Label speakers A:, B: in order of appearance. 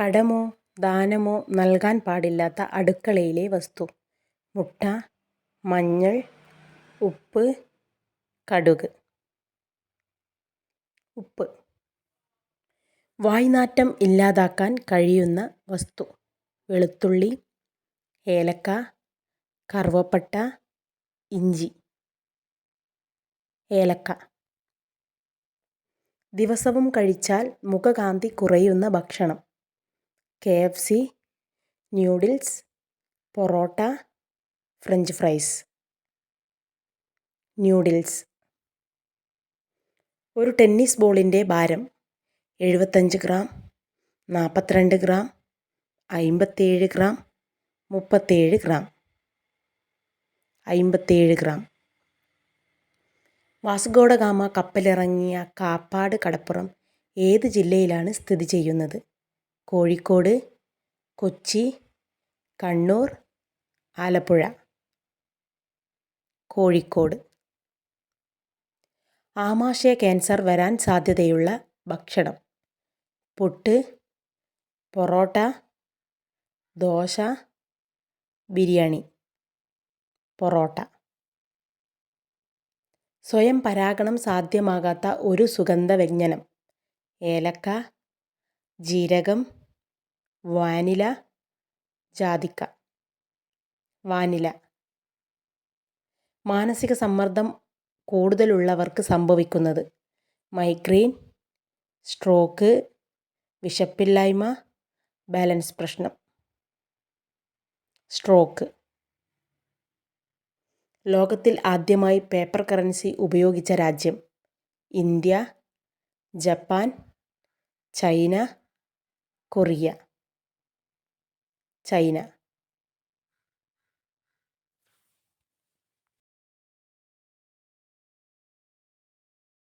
A: കടമോ ദാനമോ നൽകാൻ പാടില്ലാത്ത അടുക്കളയിലെ വസ്തു. മുട്ട മഞ്ഞൾ ഉപ്പ് കടുക്. ഉപ്പ്. വായ്നാറ്റം ഇല്ലാതാക്കാൻ കഴിയുന്ന വസ്തു. വെളുത്തുള്ളി ഏലക്ക കറുവപ്പട്ട ഇഞ്ചി. ഏലക്ക. ദിവസവും കഴിച്ചാൽ മുഖകാന്തി കുറയുന്ന ഭക്ഷണം. K F C noodles porotta French fries. Noodles. ഒരു ടെന്നീസ് ബോളിന്റെ ഭാരം എഴുപത്തഞ്ച് ഗ്രാം നാൽപ്പത്തിരണ്ട് ഗ്രാം അമ്പത്തേഴ് ഗ്രാം മുപ്പത്തേഴ് ഗ്രാം. അമ്പത്തേഴ് ഗ്രാം. വാസ്ഗോഡഗാമ കപ്പലിറങ്ങിയ കാപ്പാട് കടപ്പുറം ഏത് ജില്ലയിലാണ് സ്ഥിതി ചെയ്യുന്നത്? കോഴിക്കോട് കൊച്ചി കണ്ണൂർ ആലപ്പുഴ. കോഴിക്കോട്. ആമാശയ ക്യാൻസർ വരാൻ സാധ്യതയുള്ള ഭക്ഷണം. പുട്ട് പൊറോട്ട ദോശ ബിരിയാണി പൊറോട്ട. സ്വയം പരാഗണം സാധ്യമാകാത്ത ഒരു സുഗന്ധവ്യഞ്ജനം. ഏലക്ക ജീരകം വാനില ജാതിക്ക. വാനില. മാനസിക സമ്മർദ്ദം കൂടുതലുള്ളവർക്ക് സംഭവിക്കുന്നത് മൈഗ്രെയിൻ സ്ട്രോക്ക് വിശപ്പില്ലായ്മ ബാലൻസ് പ്രശ്നം. സ്ട്രോക്ക്. ലോകത്തിൽ ആദ്യമായി പേപ്പർ കറൻസി ഉപയോഗിച്ച രാജ്യം India Japan China Korea. China.